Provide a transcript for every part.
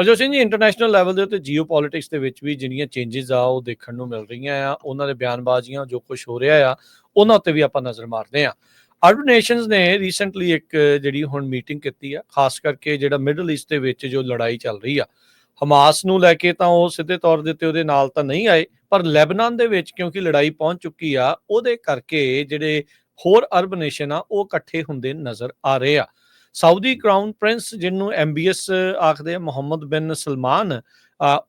ਅਜੋ Singh ji international level ਦੇ ਉੱਤੇ geopolitics ਦੇ ਵਿੱਚ ਵੀ ਜਿਹੜੀਆਂ ਚੇਂਜਸ ਆ, ਉਹ ਦੇਖਣ ਨੂੰ ਮਿਲ ਰਹੀਆਂ ਆ, ਉਹਨਾਂ ਦੇ ਬਿਆਨਬਾਜ਼ੀਆਂ ਜੋ ਕੁਝ ਹੋ ਰਿਹਾ ਆ, ਉਹਨਾਂ ਉੱਤੇ ਵੀ ਆਪਾਂ ਨਜ਼ਰ ਮਾਰਦੇ ਆ। ਅਰਬ ਨੇਸ਼ਨਸ ਨੇ ਰੀਸੈਂਟਲੀ ਇੱਕ ਜਿਹੜੀ ਹੁਣ ਮੀਟਿੰਗ ਕੀਤੀ ਆ, ਖਾਸ ਕਰਕੇ ਜਿਹੜਾ ਮਿਡਲ ਈਸਟ ਦੇ ਵਿੱਚ ਜੋ ਲੜਾਈ ਚੱਲ ਰਹੀ ਆ। ਹਮਾਸ ਨੂੰ ਲੈ ਕੇ ਤਾਂ ਉਹ ਸਿੱਧੇ ਤੌਰ ਦੇ ਉੱਤੇ ਉਹਦੇ ਨਾਲ ਤਾਂ ਨਹੀਂ ਆਏ, ਪਰ ਲੈਬਨਾਨ ਦੇ ਵਿੱਚ ਕਿਉਂਕਿ ਲੜਾਈ ਪਹੁੰਚ ਚੁੱਕੀ ਆ, ਉਹਦੇ ਕਰਕੇ ਜਿਹੜੇ ਹੋਰ ਅਰਬ ਨੇਸ਼ਨ ਆ, ਉਹ ਇਕੱਠੇ ਹੁੰਦੇ ਨਜ਼ਰ ਆ ਰਹੇ ਆ। ਸਾਊਦੀ ਕਰਾਊਨ ਪ੍ਰਿੰਸ ਜਿਹਨੂੰ ਐਮਬੀਐਸ ਆਖਦੇ ਆ, ਮੁਹੰਮਦ ਬਿਨ ਸਲਮਾਨ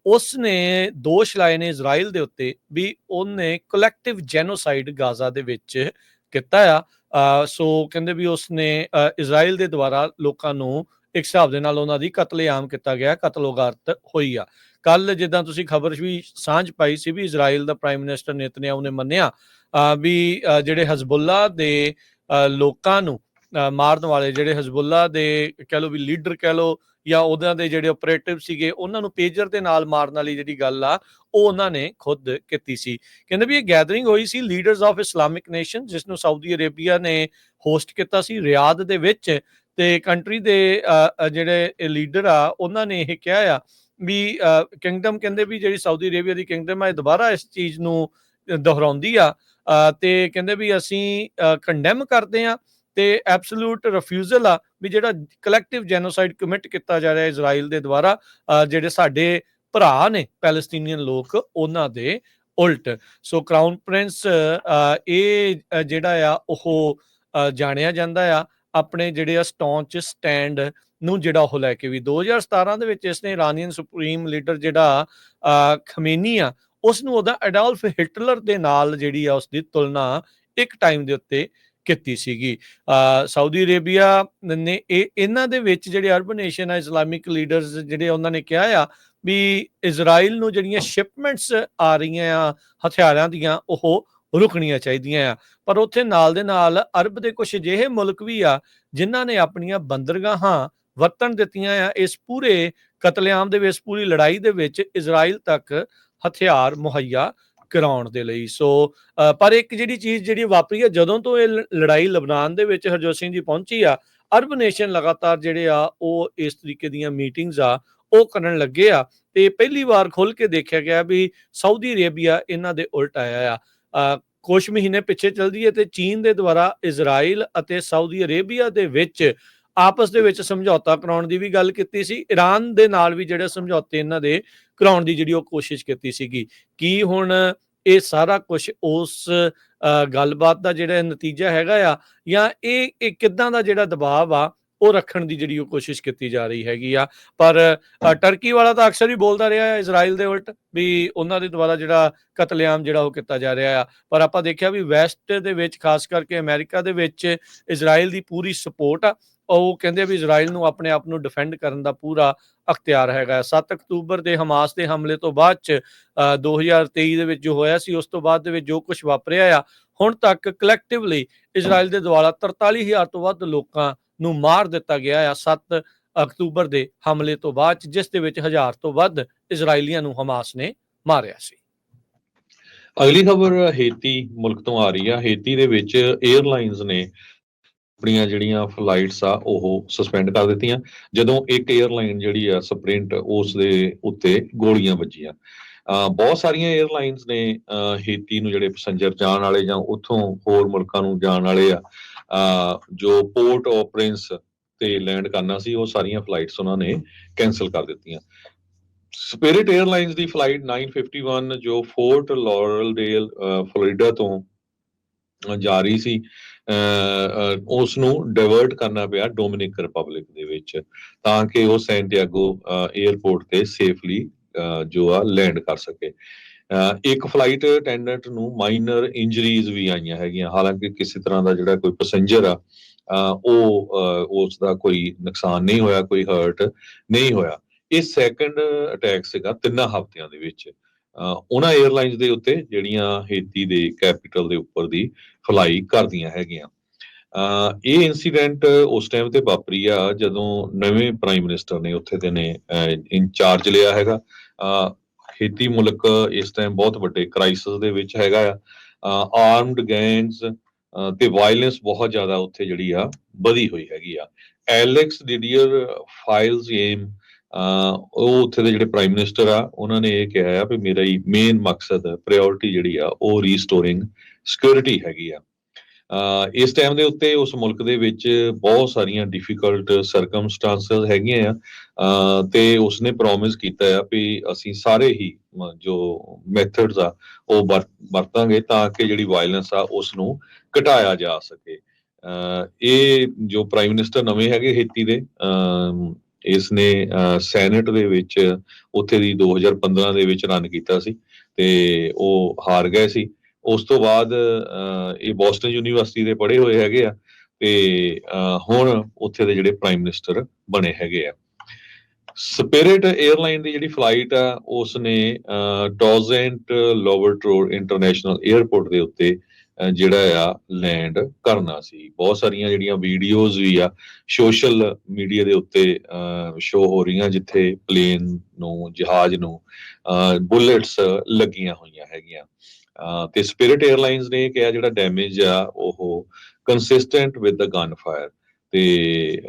ਉਸ ਨੇ ਦੋਸ਼ ਲਾਏ ਨੇ ਇਜ਼ਰਾਈਲ ਦੇ ਉੱਤੇ ਵੀ ਉਹਨੇ ਕਲੈਕਟਿਵ ਜੈਨੋਸਾਈਡ ਗਾਜ਼ਾ ਦੇ ਵਿੱਚ ਕੀਤਾ ਆ। ਸੋ ਕਹਿੰਦੇ ਵੀ ਉਸਨੇ ਇਜ਼ਰਾਈਲ ਦੇ ਦੁਆਰਾ ਲੋਕਾਂ ਨੂੰ ਇੱਕ ਹਿਸਾਬ ਦੇ ਨਾਲ ਉਹਨਾਂ ਦੀ ਕਤਲੇਆਮ ਕੀਤਾ ਗਿਆ, ਕਤਲੋਗਾਰਤ ਹੋਈ ਆ। ਕੱਲ ਜਿੱਦਾਂ ਤੁਸੀਂ ਖਬਰ ਵੀ ਸਾਂਝ ਪਾਈ ਸੀ ਵੀ ਇਜ਼ਰਾਈਲ ਦਾ ਪ੍ਰਾਈਮ ਮਿਨਿਸਟਰ ਨੇਤਨਿਆਹੂ ਨੇ ਮੰਨਿਆ ਵੀ ਜਿਹੜੇ ਹਜ਼ਬੁੱਲਾ ਦੇ ਲੋਕਾਂ ਨੂੰ ਮਾਰਨ ਵਾਲੇ ਜਿਹੜੇ ਹਜ਼ਬੁੱਲਾ ਦੇ ਕਹਿ ਲਓ ਵੀ ਲੀਡਰ ਕਹਿ ਲਓ ਜਾਂ ਉਹਨਾਂ ਦੇ ਜਿਹੜੇ ਆਪਰੇਟਿਵ ਸੀਗੇ ਉਹਨਾਂ ਨੂੰ ਪੇਜਰ ਦੇ ਨਾਲ ਮਾਰਨ ਵਾਲੀ ਜਿਹੜੀ ਗੱਲ ਆ ਉਹ ਉਹਨਾਂ ਨੇ ਖੁਦ ਕੀਤੀ ਸੀ। ਕਹਿੰਦੇ ਵੀ ਇਹ ਗੈਦਰਿੰਗ ਹੋਈ ਸੀ ਲੀਡਰਸ ਆਫ ਇਸਲਾਮਿਕ ਨੇਸ਼ਨ ਜਿਸ ਨੂੰ ਸਾਊਦੀ ਅਰੇਬੀਆ ਨੇ ਹੋਸਟ ਕੀਤਾ ਸੀ ਰਿਆਦ ਦੇ ਵਿੱਚ ਤੇ ਕੰਟਰੀ ਦੇ ਜਿਹੜੇ ਲੀਡਰ ਆ ਉਹਨਾਂ ਨੇ ਇਹ ਕਿਹਾ ਆ ਵੀ ਕਿੰਗਡਮ ਕਹਿੰਦੇ ਵੀ ਜਿਹੜੀ ਸਾਊਦੀ ਅਰੇਬੀਆ ਦੀ ਕਿੰਗਡਮ ਆ ਇਹ ਦੁਬਾਰਾ ਇਸ ਚੀਜ਼ ਨੂੰ ਦੁਹਰਾਉਂਦੀ ਆ। ਅ, ਤੇ ਕਹਿੰਦੇ ਵੀ ਅਸੀਂ ਕੰਡੈਮ ਕਰਦੇ ਆ। ਤੇ ਐਬਸੋਲੂਟ ਰਿਫਿਊਜ਼ਲ ਆ ਵੀ ਜਿਹੜਾ ਕਲੈਕਟਿਵ ਜੈਨੋਸਾਈਡ ਕਮਿਟ ਕੀਤਾ ਜਾ ਰਿਹਾ ਇਜ਼ਰਾਈਲ ਦੇ ਦੁਆਰਾ ਜਿਹੜੇ ਸਾਡੇ ਭਰਾ ਨੇ ਪੈਲਸਤੀਨੀਅਨ ਲੋਕ ਉਹਨਾਂ ਦੇ ਉਲਟ। ਸੋ ਕਰਾਊਨ ਪ੍ਰਿੰਸ ਇਹ ਜਿਹੜਾ ਆ ਉਹ ਜਾਣਿਆ ਜਾਂਦਾ ਆ ਆਪਣੇ ਜਿਹੜੇ ਆ ਸਟੌਂਚ ਸਟੈਂਡ ਨੂੰ ਜਿਹੜਾ ਉਹ ਲੈ ਕੇ ਵੀ। 2017 ਦੇ ਵਿੱਚ ਇਸਨੇ ਇਰਾਨੀਅਨ ਸੁਪਰੀਮ ਲੀਡਰ ਜਿਹੜਾ ਅ, ਖਮੇਨੀ ਆ ਉਸ ਨੂੰ ਉਹਦਾ ਅਡੋਲਫ ਹਿਟਲਰ ਦੇ ਨਾਲ ਜਿਹੜੀ ਆ ਉਸ ਦੀ ਤੁਲਨਾ ਇੱਕ ਟਾਈਮ ਦੇ ਉੱਤੇ ਕੀਤੀ ਸੀਗੀ। ਸਾਊਦੀ ਅਰੇਬੀਆ ਨੇ ਇਹ, ਇਹਨਾਂ ਦੇ ਵਿੱਚ ਜਿਹੜੇ ਅਰਬ ਨੇਸ਼ਨ ਆ ਇਸਲਾਮਿਕ ਲੀਡਰਸ ਜਿਹੜੇ ਉਹਨਾਂ ਨੇ ਕਿਹਾ ਆ ਵੀ ਇਜ਼ਰਾਈਲ ਨੂੰ ਜਿਹੜੀਆਂ ਸ਼ਿਪਮੈਂਟਸ ਆ ਰਹੀਆਂ ਆ, ਹਥਿਆਰਾਂ ਦੀਆਂ, ਉਹ ਰੁਕਣੀਆਂ ਚਾਹੀਦੀਆਂ ਆ। ਪਰ ਉੱਥੇ ਨਾਲ ਦੇ ਨਾਲ ਅਰਬ ਦੇ ਕੁਝ ਅਜਿਹੇ ਮੁਲਕ ਵੀ ਆ ਜਿਨ੍ਹਾਂ ਨੇ ਆਪਣੀਆਂ ਬੰਦਰਗਾਹਾਂ ਵਰਤਣ ਦਿੱਤੀਆਂ ਆ। ਇਸ ਪੂਰੇ ਕਤਲੇਆਮ ਦੇ ਵਿੱਚ ਪੂਰੀ ਲੜਾਈ ਦੇ ਵਿੱਚ ਇਜ਼ਰਾਈਲ ਤੱਕ ਹਥਿਆਰ ਮੁਹੱਈਆ ਕਰਾਉਣ ਦੇ ਲਈ। ਸੋ ਪਰ ਇੱਕ ਜਿਹੜੀ ਚੀਜ਼ ਜਿਹੜੀ ਵਾਪਰੀ ਆ ਜਦੋਂ ਤੋਂ ਇਹ ਲੜਾਈ ਲਬਨਾਨ ਦੇ ਵਿੱਚ ਹਰਜੋਤ ਸਿੰਘ ਜੀ ਪਹੁੰਚੀ ਆ ਅਰਬ ਨੇਸ਼ਨ ਲਗਾਤਾਰ ਜਿਹੜੇ ਆ ਉਹ ਇਸ ਤਰੀਕੇ ਦੀਆਂ ਮੀਟਿੰਗਸ ਆ ਉਹ ਕਰਨ ਲੱਗੇ ਆ। ਤੇ ਪਹਿਲੀ ਵਾਰ ਖੁੱਲ ਕੇ ਦੇਖਿਆ ਗਿਆ ਵੀ ਸਾਊਦੀ ਅਰੇਬੀਆ ਇਹਨਾਂ ਦੇ ਉਲਟ ਆਇਆ ਆ। ਅ, ਕੁਝ ਮਹੀਨੇ ਪਿੱਛੇ ਚੱਲ ਹੈ ਤੇ ਚੀਨ ਦੇ ਦੁਆਰਾ ਇਜ਼ਰਾਈਲ ਅਤੇ ਸਾਊਦੀ ਅਰੇਬੀਆ ਦੇ ਵਿੱਚ ਆਪਸ ਦੇ ਵਿੱਚ ਸਮਝੌਤਾ ਕਰਾਉਣ ਦੀ ਵੀ ਗੱਲ ਕੀਤੀ ਸੀ। ਈਰਾਨ ਦੇ ਨਾਲ ਵੀ ਜਿਹੜੇ ਸਮਝੌਤੇ ਇਹਨਾਂ ਦੇ ਕਰਾਉਣ ਦੀ ਜਿਹੜੀ ਉਹ ਕੋਸ਼ਿਸ਼ ਕੀਤੀ ਸੀਗੀ। ਕੀ ਹੁਣ ਇਹ ਸਾਰਾ ਕੁਝ ਉਸ ਗੱਲਬਾਤ ਦਾ ਜਿਹੜਾ ਨਤੀਜਾ ਹੈਗਾ ਆ ਜਾਂ ਇਹ ਇਹ ਕਿੱਦਾਂ ਦਾ ਜਿਹੜਾ ਦਬਾਅ ਆ ਉਹ ਰੱਖਣ ਦੀ ਜਿਹੜੀ ਉਹ ਕੋਸ਼ਿਸ਼ ਕੀਤੀ ਜਾ ਰਹੀ ਹੈਗੀ ਆ? ਪਰ ਟਰਕੀ ਵਾਲਾ ਤਾਂ ਅਕਸਰ ਹੀ ਬੋਲਦਾ ਰਿਹਾ ਹੈ ਇਜ਼ਰਾਈਲ ਦੇ ਉਲਟ ਵੀ ਉਹਨਾਂ ਦੇ ਦੁਆਰਾ ਜਿਹੜਾ ਕਤਲੇਆਮ ਜਿਹੜਾ ਉਹ ਕੀਤਾ ਜਾ ਰਿਹਾ ਆ। ਪਰ ਆਪਾਂ ਦੇਖਿਆ ਵੀ ਵੈਸਟ ਦੇ ਵਿੱਚ, ਖਾਸ ਕਰਕੇ ਅਮਰੀਕਾ ਦੇ ਵਿੱਚ ਇਜ਼ਰਾਈਲ ਦੀ ਪੂਰੀ ਸਪੋਰਟ ਆ। ਉਹ ਕਹਿੰਦੇ ਵੀ ਇਜ਼ਰਾਈਲ ਨੂੰ ਆਪਣੇ ਆਪ ਨੂੰ ਡਿਫੈਂਡ ਕਰਨ ਦਾ ਪੂਰਾ ਅਖਤਿਆਰ ਹੈਗਾ। 7 ਅਕਤੂਬਰ ਦੇ ਹਮਾਸ ਦੇ ਹਮਲੇ ਤੋਂ ਬਾਅਦ ਚ ਅ, 2023 ਦੇ ਵਿੱਚ ਜੋ ਹੋਇਆ ਸੀ ਉਸ ਤੋਂ ਬਾਅਦ ਦੇ ਵਿੱਚ ਜੋ ਕੁਝ ਵਾਪਰਿਆ ਆ ਹੁਣ ਤੱਕ ਕਲੈਕਟਿਵਲੀ ਇਜ਼ਰਾਈਲ ਦੇ ਦੁਆਰਾ 43000 ਤੋਂ ਵੱਧ ਲੋਕਾਂ ਨੂੰ ਮਾਰ ਦਿੱਤਾ ਗਿਆ ਆ 7 ਅਕਤੂਬਰ ਦੇ ਹਮਲੇ ਤੋਂ ਬਾਅਦ ਜਿਸ ਦੇ ਵਿੱਚ ਹਜ਼ਾਰ ਤੋਂ ਵੱਧ ਇਜ਼ਰਾਈਲੀਆਂ ਨੂੰ ਹਮਾਸ ਨੇ ਮਾਰਿਆ ਸੀ। ਅਗਲੀ ਖਬਰ ਹੇਤੀ ਮੁਲਕ ਤੋਂ ਆ ਰਹੀ ਆ। ਹੇਤੀ ਦੇ ਵਿੱਚ 에ਅਰਲਾਈਨਸ ਨੇ ਆਪਣੀਆਂ ਜਿਹੜੀਆਂ ਫਲਾਈਟਸ ਆ, ਉਹ ਸਸਪੈਂਡ ਕਰ ਦਿੱਤੀਆਂ। ਜਦੋਂ ਇੱਕ 에ਅਰਲਾਈਨ ਜਿਹੜੀ ਆ ਸਪ੍ਰਿੰਟ ਉਸ ਦੇ ਉੱਤੇ ਗੋਲੀਆਂ ਵੱਜੀਆਂ। ਬਹੁਤ ਸਾਰੀਆਂ 에ਅਰਲਾਈਨਸ ਨੇ ਹੇਤੀ ਨੂੰ ਜਿਹੜੇ ਪੈਸੰਜਰ ਜਾਣ ਵਾਲੇ ਜਾਂ ਉੱਥੋਂ ਹੋਰ ਮੁਲਕਾਂ ਨੂੰ ਜਾਣ ਵਾਲੇ ਆ ਜੋ ਪੋਰਟ ਆਫ ਪ੍ਰਿੰਸ ਤੇ ਲੈਂਡ ਕਰਨਾ ਸੀ, ਉਹ ਸਾਰੀਆਂ ਫਲਾਈਟਸ ਉਹਨਾਂ ਨੇ ਕੈਨਸਲ ਕਰ ਦਿੱਤੀਆਂ। ਸਪਿਰਿਟ 에ਅਰਲਾਈਨਸ ਦੀ ਫਲਾਈਟ 951 ਜੋ ਫੋਰਟ ਲੌਰਲਡੇਲ ਫਲੋਰੀਡਾ ਤੋਂ ਜਾ ਰਹੀ ਸੀ ਉਸ ਨੂੰ ਡਾਇਵਰਟ ਕਰਨਾ ਪਿਆ ਡੋਮਿਨਿਕ ਰਿਪਬਲਿਕ ਦੇ ਵਿੱਚ, ਤਾਂ ਕਿ ਉਹ ਸੈਂਟੀਆਗੋ 에ਅਰਪੋਰਟ ਤੇ ਸੇਫਲੀ ਜੋ ਆ ਲੈਂਡ ਕਰ ਸਕੇ। ਅਹ, ਇੱਕ ਫਲਾਈਟ ਅਟੈਂਡੈਂਟ ਨੂੰ ਮਾਈਨਰ ਇੰਜਰੀਜ਼ ਵੀ ਆਈਆਂ ਹੈਗੀਆਂ, ਹਾਲਾਂਕਿ ਕਿਸੇ ਤਰ੍ਹਾਂ ਦਾ ਜਿਹੜਾ ਕੋਈ ਪੈਸੇਂਜਰ ਆ ਉਹ ਉਸ ਦਾ ਕੋਈ ਨੁਕਸਾਨ ਨਹੀਂ ਹੋਇਆ, ਕੋਈ ਹਰਟ ਨਹੀਂ ਹੋਇਆ। ਇਹ ਸੈਕੰਡ ਅਟੈਕ ਸੀਗਾ ਤਿੰਨਾਂ ਹਫ਼ਤਿਆਂ ਦੇ ਵਿੱਚ। ਉਹਨਾਂ 에ਅਰਲਾਈਨਸ ਦੇ ਉੱਤੇ ਜਿਹੜੀਆਂ ਹੇਤੀ ਦੇ ਕੈਪੀਟਲ ਦੇ ਉੱਪਰ ਦੀ ਫਲਾਈ ਕਰਦੀਆਂ ਹੈਗੀਆਂ। ਇਹ ਇਨਸੀਡੈਂਟ ਉਸ ਟਾਈਮ ਤੇ ਵਾਪਰੀ ਆ ਜਦੋਂ ਨਵੇਂ ਪ੍ਰਾਈਮ ਮਿਨਿਸਟਰ ਨੇ ਉੱਥੇ ਦੇ ਨੇ ਇੰਚਾਰਜ ਲਿਆ ਹੈਗਾ। ਖੇਤੀ ਮੁਲਕ ਇਸ ਟਾਈਮ ਬਹੁਤ ਵੱਡੇ ਕ੍ਰਾਈਸਿਸ ਦੇ ਵਿੱਚ ਹੈਗਾ ਆ। ਆਰਮਡ ਗੈਂਗਸ ਤੇ ਵਾਇਲੈਂਸ ਬਹੁਤ ਜ਼ਿਆਦਾ ਉੱਥੇ ਜਿਹੜੀ ਆ ਵਧੀ ਹੋਈ ਹੈਗੀ ਆ। ਐਲੈਕਸ ਡਿਡੀਅਰ ਫਾਈਲਸ ਏਮ ਉਹ ਉੱਥੇ ਦੇ ਜਿਹੜੇ ਪ੍ਰਾਈਮ ਮਿਨਿਸਟਰ ਆ, ਉਹਨਾਂ ਨੇ ਇਹ ਕਿਹਾ ਆ ਵੀ ਮੇਰਾ ਹੀ ਮੇਨ ਮਕਸਦ ਪ੍ਰਾਇੋਰਟੀ ਜਿਹੜੀ ਆ, ਉਹ ਰੀਸਟੋਰਿੰਗ ਸਿਕਿਉਰਿਟੀ ਹੈਗੀ ਆ। ਇਸ ਟਾਈਮ ਦੇ ਉੱਤੇ ਉਸ ਮੁਲਕ ਦੇ ਵਿੱਚ ਬਹੁਤ ਸਾਰੀਆਂ ਡਿਫਿਕਲਟ ਸਰਕਮਸਟੈਂਸਸ ਹੈਗੀਆਂ ਆ। ਅਹ ਤੇ ਉਸਨੇ ਪ੍ਰੋਮਿਸ ਕੀਤਾ ਆ ਵੀ ਅਸੀਂ ਸਾਰੇ ਹੀ ਜੋ ਮੈਥਡਸ ਆ, ਉਹ ਵਰ- ਵਰਤਾਂਗੇ ਤਾਂ ਕਿ ਜਿਹੜੀ ਵਾਇਲੈਂਸ ਆ ਉਸ ਨੂੰ ਘਟਾਇਆ ਜਾ ਸਕੇ। ਇਹ ਜੋ ਪ੍ਰਾਈਮ ਮਿਨਿਸਟਰ ਨਵੇਂ ਹੈਗੇ ਹੇਤੀ ਦੇ ਇਸ ਨੇ ਸੈਨੇਟ ਦੇ ਵਿੱਚ ਉੱਥੇ ਦੀ 2015 ਦੇ ਵਿੱਚ ਰਨ ਕੀਤਾ ਸੀ ਤੇ ਉਹ ਹਾਰ ਗਏ ਸੀ। ਉਸ ਤੋਂ ਬਾਅਦ ਅਹ, ਇਹ ਬੋਸਟਨ ਯੂਨੀਵਰਸਿਟੀ ਦੇ ਪੜ੍ਹੇ ਹੋਏ ਹੈਗੇ ਆ ਤੇ ਅਹ, ਹੁਣ ਉੱਥੇ ਦੇ ਜਿਹੜੇ ਪ੍ਰਾਈਮ ਮਿਨਿਸਟਰ ਬਣੇ ਹੈਗੇ ਆ। ਸਪਿਰਿਟ 에ਅਰਲਾਈਨ ਦੀ ਜਿਹੜੀ ਫਲਾਈਟ ਆ ਉਸ ਨੇ ਡੋਜ਼ੈਂਟ ਲੋਵਰਟਰੋਡ ਇੰਟਰਨੈਸ਼ਨਲ 에ਅਰਪੋਰਟ ਦੇ ਉੱਤੇ ਜਿਹੜਾ ਆ ਲੈਂਡ ਕਰਨਾ ਸੀ। ਬਹੁਤ ਸਾਰੀਆਂ ਜਿਹੜੀਆਂ ਵੀਡੀਓਜ਼ ਵੀ ਆ ਸੋਸ਼ਲ ਮੀਡੀਆ ਦੇ ਉੱਤੇ ਸ਼ੋ ਹੋ ਰਹੀਆਂ, ਜਿੱਥੇ ਪਲੇਨ ਨੂੰ, ਜਹਾਜ਼ ਨੂੰ ਬੁਲੇਟਸ ਲੱਗੀਆਂ ਹੋਈਆਂ ਹੈਗੀਆਂ। ਅਹ, ਤੇ ਸਪਿਰਿਟ 에ਅਰਲਾਈਨਸ ਨੇ ਕਿਹਾ ਜਿਹੜਾ ਡੈਮੇਜ ਆ, ਉਹ consistent with the gun fire ਤੇ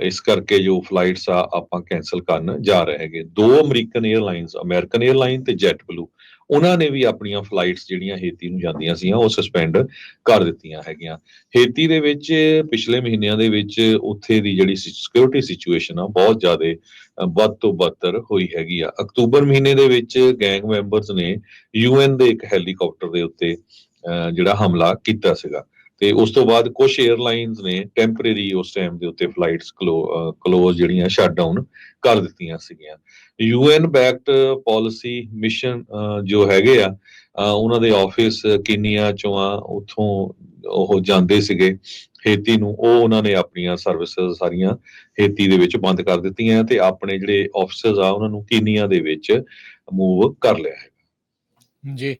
ਇਸ ਕਰਕੇ ਜੋ ਫਲਾਈਟਸ ਆ ਆਪਾਂ ਕੈਨਸਲ ਕਰਨ ਜਾ ਰਹੇ ਹੈਗੇ। ਦੋ ਅਮਰੀਕਨ 에ਅਰਲਾਈਨਸ ਅਮਰੀਕਨ 에ਅਰਲਾਈਨ ਤੇ ਜੈਟ ਬਲੂ ਉਹਨਾਂ ਨੇ ਵੀ ਆਪਣੀਆਂ ਫਲਾਈਟਸ ਜਿਹੜੀਆਂ ਹੇਤੀ ਨੂੰ ਜਾਂਦੀਆਂ ਸੀਆਂ ਉਹ ਸਸਪੈਂਡ ਕਰ ਦਿੱਤੀਆਂ ਹੈਗੀਆਂ। ਹੇਤੀ ਦੇ ਵਿੱਚ ਪਿਛਲੇ ਮਹੀਨਿਆਂ ਦੇ ਵਿੱਚ ਉੱਥੇ ਦੀ ਜਿਹੜੀ ਸਿਕਿਉਰਿਟੀ ਸਿਚੁਏਸ਼ਨ ਆ ਬਹੁਤ ਜ਼ਿਆਦਾ ਵੱਧ ਤੋਂ ਬੱਤਰ ਹੋਈ ਹੈਗੀ ਆ। ਅਕਤੂਬਰ ਮਹੀਨੇ ਦੇ ਵਿੱਚ ਗੈਂਗ ਮੈਂਬਰਸ ਨੇ ਯੂਐਨ ਦੇ ਇੱਕ ਹੈਲੀਕਾਪਟਰ ਦੇ ਉੱਤੇ ਅ, ਜਿਹੜਾ ਹਮਲਾ ਕੀਤਾ ਸੀਗਾ। ਤੇ ਉਸ ਤੋਂ ਬਾਅਦ ਕੁਝ 에ਅਰਲਾਈਨਸ ਨੇ ਟੈਂਪਰੇਰੀ ਉਸ ਟਾਈਮ ਦੇ ਉੱਤੇ ਫਲਾਈਟਸ ਕਲੋਜ਼ ਜਿਹੜੀਆਂ ਸ਼ਟ ਡਾਊਨ ਕਰ ਦਿੱਤੀਆਂ ਸੀਗੀਆਂ। ਯੂਐਨ ਬੈਕਡ ਪਾਲਿਸੀ ਮਿਸ਼ਨ ਜੋ ਹੈਗੇ ਆ ਉਹਨਾਂ ਦੇ ਆਫਿਸ ਕੀਨੀਆ ਚੋਂ ਆ ਉੱਥੋਂ ਉਹ ਜਾਂਦੇ ਸੀਗੇ ਹੇਤੀ ਨੂੰ, ਉਹ ਉਹਨਾਂ ਨੇ ਆਪਣੀਆਂ ਸਰਵਿਸਿਜ਼ ਸਾਰੀਆਂ ਹੇਤੀ ਦੇ ਵਿੱਚ ਬੰਦ ਕਰ ਦਿੱਤੀਆਂ ਤੇ ਆਪਣੇ ਜਿਹੜੇ ਆਫਿਸਰਸ ਆ ਉਹਨਾਂ ਨੂੰ ਕੀਨੀਆ ਦੇ ਵਿੱਚ ਮੂਵ ਕਰ ਲਿਆ ਹੈ। ਜੀ।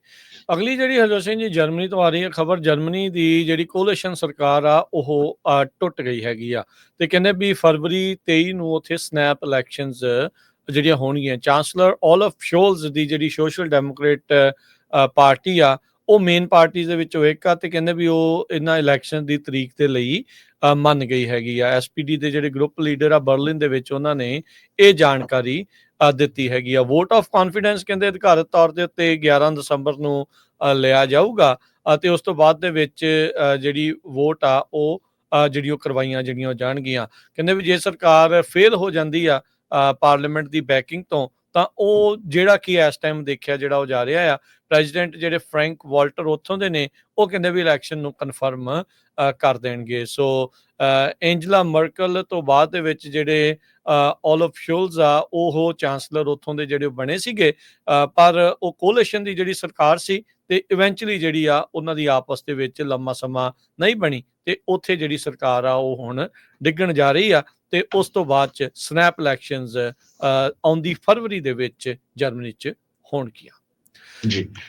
ਅਗਲੀ ਜਿਹੜੀ ਹਰਜੋਤ ਸਿੰਘ ਜੀ ਜਰਮਨੀ ਤੋਂ ਆ ਰਹੀ ਹੈ ਖਬਰ ਜਰਮਨੀ ਦੀ ਜਿਹੜੀ ਕੋਲੀਸ਼ਨ ਸਰਕਾਰ ਆ ਉਹ ਅ, ਟੁੱਟ ਗਈ ਹੈਗੀ ਆ। ਤੇ ਕਹਿੰਦੇ ਵੀ ਫਰਵਰੀ 23 ਨੂੰ ਉੱਥੇ ਸਨੈਪ ਇਲੈਕਸ਼ਨਸ ਜਿਹੜੀਆਂ ਹੋਣਗੀਆਂ ਚਾਂਸਲਰ ਆਲਫ ਸ਼ੋਲਜ਼ ਦੀ ਜਿਹੜੀ ਸੋਸ਼ਲ ਡੈਮੋਕ੍ਰੇਟ ਪਾਰਟੀ ਆ ਉਹ ਮੇਨ ਪਾਰਟੀਆਂ ਦੇ ਵਿੱਚੋਂ ਇੱਕ ਆ ਤੇ ਕਹਿੰਦੇ ਵੀ ਉਹ ਇਹਨਾਂ ਇਲੈਕਸ਼ਨ ਦੀ ਤਰੀਕ ਦੇ ਲਈ ਮੰਨ ਗਈ ਹੈਗੀ ਆ। ਐਸਪੀਡੀ ਦੇ ਜਿਹੜੇ ਗਰੁੱਪ ਲੀਡਰ ਆ ਬਰਲਿਨ ਦੇ ਵਿੱਚ ਉਹਨਾਂ ਨੇ ਇਹ ਜਾਣਕਾਰੀ ਦਿੱਤੀ ਹੈਗੀ ਆ। ਵੋਟ ਆਫ ਕੌਨਫੀਡੈਂਸ ਕਹਿੰਦੇ ਅਧਿਕਾਰਤ ਤੌਰ ਦੇ ਉੱਤੇ 11 ਦਸੰਬਰ ਨੂੰ ਲਿਆ ਜਾਊਗਾ ਅਤੇ ਉਸ ਤੋਂ ਬਾਅਦ ਦੇ ਵਿੱਚ ਜਿਹੜੀ ਵੋਟ ਆ ਉਹ ਜਿਹੜੀ ਉਹ ਕਰਵਾਈਆਂ ਜਿਹੜੀਆਂ ਜਾਣਗੀਆਂ। ਕਹਿੰਦੇ ਵੀ ਜੇ ਸਰਕਾਰ ਫੇਲ ਹੋ ਜਾਂਦੀ ਆ ਪਾਰਲੀਮੈਂਟ ਦੀ ਬੈਕਿੰਗ ਤੋਂ ਤਾਂ ਉਹ ਜਿਹੜਾ ਕਿ ਇਸ ਟਾਈਮ ਦੇਖਿਆ, ਜਿਹੜਾ ਉਹ ਜਾ ਰਿਹਾ ਆ ਪ੍ਰੈਜ਼ੀਡੈਂਟ ਜਿਹੜੇ ਫਰੈਂਕ ਵਾਲਟਰ ਉੱਥੋਂ ਦੇ ਨੇ, ਉਹ ਕਹਿੰਦੇ ਵੀ ਇਲੈਕਸ਼ਨ ਨੂੰ ਕਨਫਰਮ ਕਰ ਦੇਣਗੇ। ਸੋ ਐਂਜਲਾ ਮਰਕਲ ਤੋਂ ਬਾਅਦ ਦੇ ਵਿੱਚ ਜਿਹੜੇ ਆਲਫ ਸ਼ੋਲਜ਼ ਆ, ਉਹ ਚਾਂਸਲਰ ਉੱਥੋਂ ਦੇ ਜਿਹੜੇ ਬਣੇ ਸੀਗੇ ਪਰ ਉਹ ਕੋਲੀਸ਼ਨ ਦੀ ਜਿਹੜੀ ਸਰਕਾਰ ਸੀ ਤੇ ਇਵੈਂਚੁਅਲੀ ਜਿਹੜੀ ਆ, ਉਹਨਾਂ ਦੀ ਆਪਸ ਦੇ ਵਿੱਚ ਲੰਮਾ ਸਮਾਂ ਨਹੀਂ ਬਣੀ ਤੇ ਉੱਥੇ ਜਿਹੜੀ ਸਰਕਾਰ ਆ, ਉਹ ਹੁਣ ਡਿੱਗਣ ਜਾ ਰਹੀ ਆ। ਤੇ ਉਸ ਤੋਂ ਬਾਅਦ ਚ ਸਨੈਪ ਇਲੈਕਸ਼ਨਸ ਆਉਂਦੀ ਫਰਵਰੀ ਦੇ ਵਿੱਚ ਜਰਮਨੀ ਚ ਹੋਣਗੀਆਂ। ਜੀ।